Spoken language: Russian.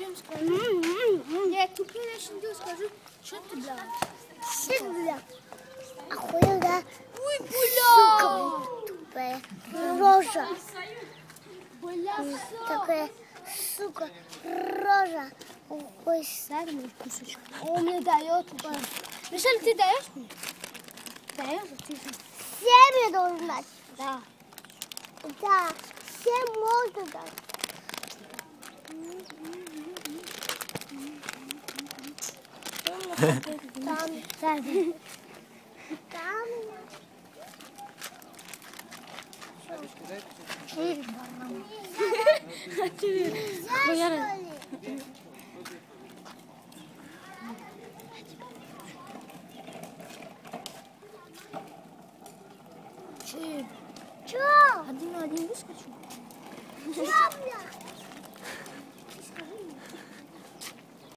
Чем скажу? Я купила şimdi скажу, что ты бля? Сильно. Охуел, да? Ой, Сука, тупая. Рожа. Бля, Такая, сука, рожа. Ой, Дай мне кусочек. Он мне дает. Мишель, ты даешь мне? Даешь? Семя должен дать. Да. Да, семь можно дать. Там, Да. там. Нельзя, что ли? Че? Чё? Один на один выскочу? Чё, бля?